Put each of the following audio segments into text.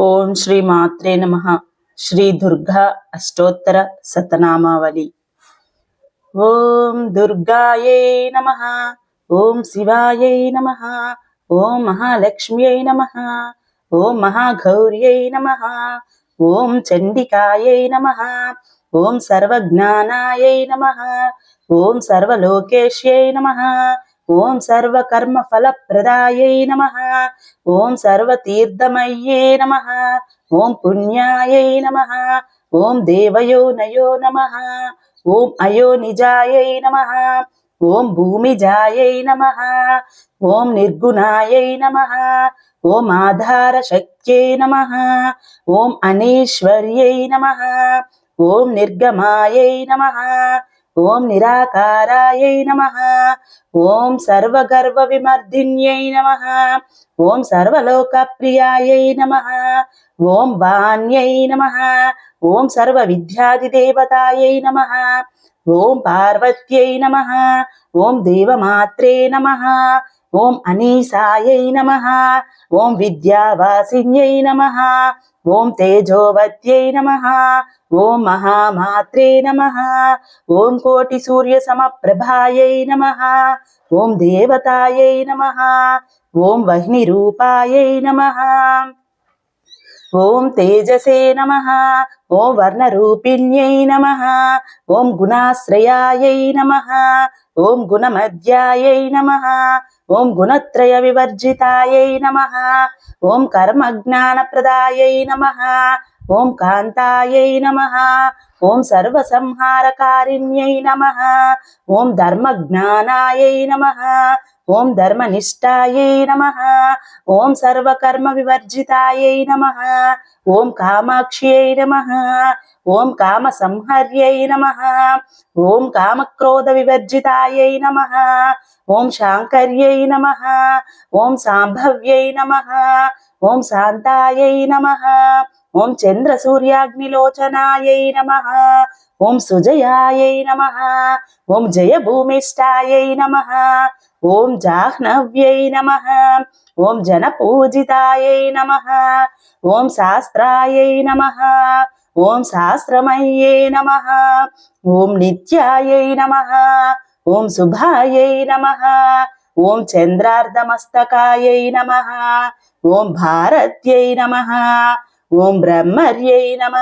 ఓం శ్రీ మాత్రే నమ. శ్రీ దుర్గా అష్టోత్తర సతనామావళి. ఓం దుర్గాయై నమ. ఓం శివాయై నమ. ఓం మహాలక్ష్మ్యై నమ. ఓం మహాగౌర్యై నమ. ఓం చండికాయై నమ. ఓం సర్వజ్ఞానాయై నమ. ఓం సర్వలోకేశ్యై నమ. ఓం సర్వకర్మఫలప్రదాయై నమ. ఓం సర్వతీర్థమయ్యే నమ. ఓం పుణ్యాయై నమ. ఓం దేవయో నయో నమ. ఓం అయో నిజాయై నమ. ఓం భూమిజాయై నమ. ఓం నిర్గుణాయై నమ. ఓం ఆధార శక్త్యై నమ. ఓం అనీశ్వర్యై నమ. ఓం నిర్గమాయై నమ. ఓం నిరాకారాయై నమ. ఓం సర్వగర్వ విమర్దిన్యై నమ. ఓం సర్వలోక సర్వలోకప్రియాయై నమ. ఓం వాణ్యై నమ. ఓం సర్వ విద్యాదిదేవతాయై నమ. ఓం పార్వత్యై నమ. ఓం దేవమాత్రే నమ. ఓం అనీసాయై నమ. ఓం విద్యావాసిన్యై నమ. ఓం తేజోవత్యై నమ. ఓం మహామాత్రే నమ. ఓం కోటి సూర్య సమప్రభాయై నమ. ఓం దేవతాయై నమ. ఓం వహ్ని రూపాయై నమ. ఓం తేజసే నమ ఓం వర్ణరూపిణ్యై నమ ఓం గుణాశ్రయాయై నమ ఓం గుణమధ్యాయై నమ ఓం గుణత్రయ వివర్జితాయై నమ ఓం కర్మజ్ఞానప్రదాయై నమ ఓం కాంతాయై నమ ఓం సర్వసంహారకారిణ్యై నమ ఓం ధర్మజ్ఞానాయై నమ ఓం ధర్మనిష్టాయై నమ ఓం సర్వకర్మ వివర్జితాయై నమ ఓం కామాక్ష్యై నమ ఓం కామ సంహర్యై నమ ఓం కామక్రోధ వివర్జితాయై నమ ఓం శాంకర్యై నమ ఓం సాంభవ్యై నమ ఓం శాంతాయై నమ ఓం చంద్ర సూర్యాగ్నిలోచనాయై నమ ఓం సుజయాయై నమ ఓం జయభూమిష్టాయై నమ ఓం జాహ్నవ్యై నమ ఓం జనపూజితాయై నమ ఓం శాస్త్రాయై నమ ఓం శాస్త్రమయ్యే నమ ఓం నిత్యాయై నమ ఓం శుభాయై నమ ఓం చంద్రార్ధమస్తకాయై నమ ఓం భారత్యై నమ ఓం బ్రహ్మర్యై నమ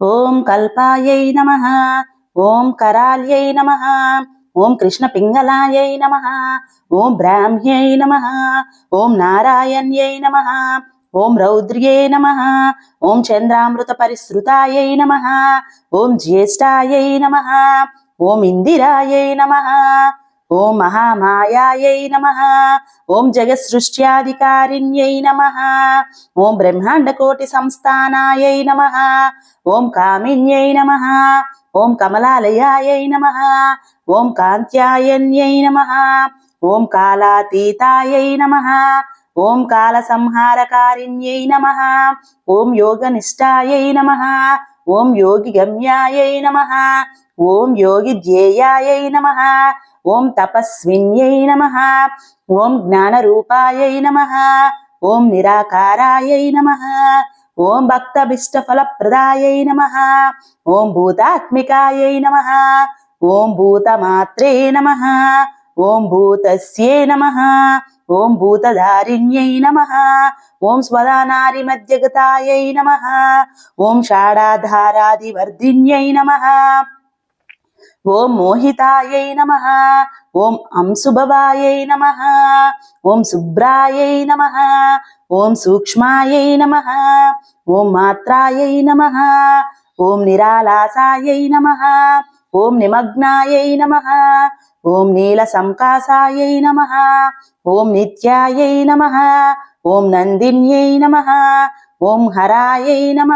ఓం కల్పాయై నమ ఓం కరాల్యై నమ ఓం కృష్ణ పింగళాయై నమ ఓం బ్రాహ్మ్యై నమ ఓం నారాయణ్యై నమ ఓం రౌద్ర్యే నమ ఓం చంద్రామృత పరిసృతాయై నమ ఓం జ్యేష్ఠాయై నమ ఓం ఇందిరాయై నమ ఓం మహామాయాయై నమ ఓం జగత్సృష్ట్యాధికారిణ్యై నమ ఓం బ్రహ్మాండకోటి సంస్థానాయై నమ ఓం కామిన్యై నమ ఓం కమలాలయాయై నమ ఓం కాంత్యాయన్యై నమ ఓం కాలాతీతాయై నమ ఓం కాలసంహారకారిణ్యై నమ ఓం యోగనిష్టాయై నమ ఓం యోగి గమ్యాయై నమ ఓం యోగి ధ్యేయాయై నమ ఓం తపస్విన్యై నమ. ఓం జ్ఞానరూపాయై నమ. ఓం నిరాకారాయై నమ. ఓం భక్తభిష్టఫలప్రదాయై నమ. ఓం భూతాత్మికాయై నమ. ఓం భూతమాత్రే నమ. ఓం భూతస్యే నమ. ఓం భూతధారిణ్యై నమ. ఓం స్వదానారి మధ్యగతాయై నమ. ఓం షాడాధారాదివర్ధిన్యై నమ. ఓం మోహితాయై నమ. ఓం అంశుభవాయై నమ. ఓం శుభ్రాయై నమ. ఓం సూక్ష్మాయై నమ. ఓం మాత్రాయై నమ. ఓం నిరాలాసాయై నమ. ఓం నిమగ్నాయై నమ. ఓం నీల సంకాసాయై నమ. ఓం నిత్యాయై నమ. ఓం నందిన్యై నమ. ఓం హరాయై నమ.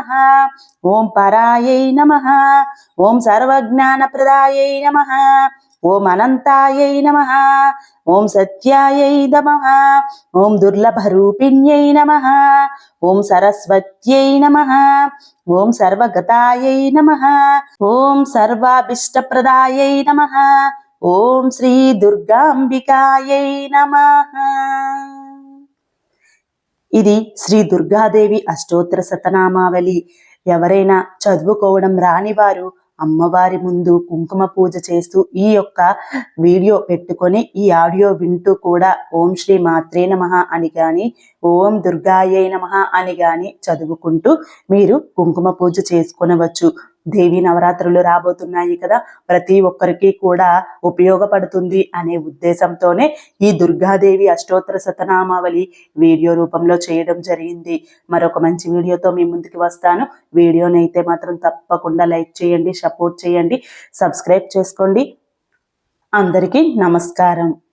ఓం పరాయై నమ. ఓం సర్వజ్ఞానప్రదాయై నమ. ఓం అనంతాయై నమ. ఓం సత్యాయై నమ. ఓం దుర్లభరూపిణ్యై నమ. ఓం సరస్వత్యై నమ. ఓం సర్వగతాయై నమ. ఓం సర్వాభిష్టప్రదాయై నమ. ఓం శ్రీ దుర్గాంబికాయై నమ. ఇది శ్రీ దుర్గాదేవి అష్టోత్తర శతనామావళి ఎవరైనా చదువుకోవడం రాని వారు అమ్మవారి ముందు కుంకుమ పూజ చేస్తూ ఈ యొక్క వీడియో పెట్టుకొని ఈ ఆడియో వింటూ కూడా ఓం శ్రీ మాత్రే నమ అని కానీ ఓం దుర్గాయై నమ అని కానీ చదువుకుంటూ మీరు కుంకుమ పూజ చేసుకొనవచ్చు. దేవి నవరాత్రులు రాబోతున్నాయి కదా ప్రతి ఒక్కరికి కూడా ఉపయోగపడుతుంది అనే ఉద్దేశంతోనే ఈ దుర్గాదేవి అష్టోత్తర శతనామావళి వీడియో రూపంలో చేయడం జరిగింది. మరొక మంచి వీడియోతో మీ ముందుకు వస్తాను. వీడియోని అయితే మాత్రం తప్పకుండా లైక్ చేయండి సపోర్ట్ చేయండి సబ్స్క్రైబ్ చేసుకోండి. అందరికీ నమస్కారం.